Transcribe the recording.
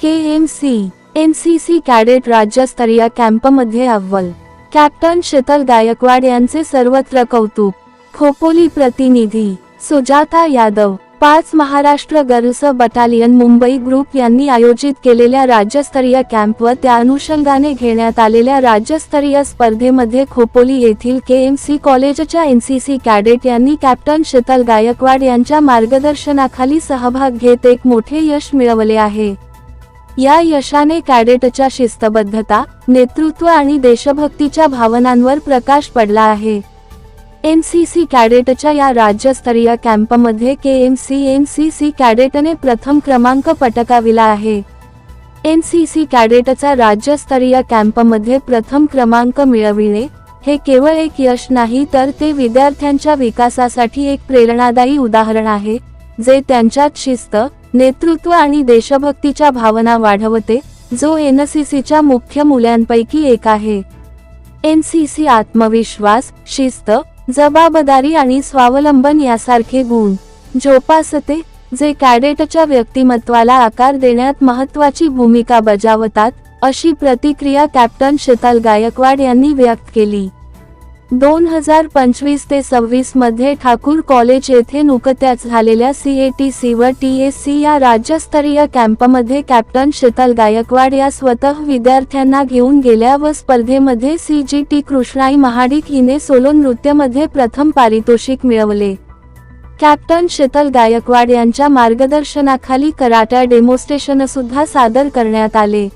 K M C N C C cadet राज्यस्तरीय कॅम्पमध्ये अव्वल. कॅप्टन शीतल गायकवाड यांचे सर्वत्र कौतुक. खोपोली प्रतिनिधी सुजाता यादव पाच Maharashtra girls battalion Mumbai group यांनी आयोजित केलेल्या राज्यस्तरीय कॅम्प व त्या अनुषंगाने घेण्यात आलेल्या राज्यस्तरीय स्पर्धेमध्ये खोपोली येथील के एम सी कॉलेजच्या एन सी सी कॅडेट यांनी कॅप्टन शीतल गायकवाड यांच्या मार्गदर्शनाखाली सहभाग घेत एक मोठे यश मिळवले आहे. या यशाने कॅडेटच्या शिस्तबद्धता नेतृत्व आणि देशभक्तीच्या भावनांवर प्रकाश पडला आहे. एन सी सी कॅडेटच्या या राज्यस्तरीय कॅम्पमध्ये K M C N C C कॅडेटने प्रथम क्रमांक पटकाविला आहे. एन सी सी कॅडेटचा राज्यस्तरीय कॅम्पमध्ये प्रथम क्रमांक मिळविणे हे केवळ एक यश नाही तर ते विद्यार्थ्यांच्या विकासासाठी एक प्रेरणादायी उदाहरण आहे जे त्यांच्यात शिस्त नेतृत्व आणि देशभक्तीच्या भावना वाढवते जो एनसीसीच्या मुख्य मूल्यांपैकी एक आहे. एन सी सी आत्मविश्वास शिस्त जबाबदारी आणि स्वावलंबन यासारखे गुण जोपासते जे कॅडेटच्या व्यक्तिमत्वाला आकार देण्यात महत्वाची भूमिका बजावतात अशी प्रतिक्रिया कॅप्टन शीतल गायकवाड यांनी व्यक्त केली. दोन हजार पंचवीस ते सव्वीसमध्ये ठाकूर कॉलेज येथे नुकत्याच झालेल्या सी ए टी सी व टी एस सी या राज्यस्तरीय कॅम्पमध्ये कॅप्टन शीतल गायकवाड या स्वतः विद्यार्थ्यांना घेऊन गेल्या व स्पर्धेमध्ये C G T Krishnai Mahadik हिने सोलो नृत्यमध्ये प्रथम पारितोषिक मिळवले. कॅप्टन शीतल गायकवाड यांच्या मार्गदर्शनाखाली कराट्या डेमोस्ट्रेशन सुद्धा सादर करण्यात आले.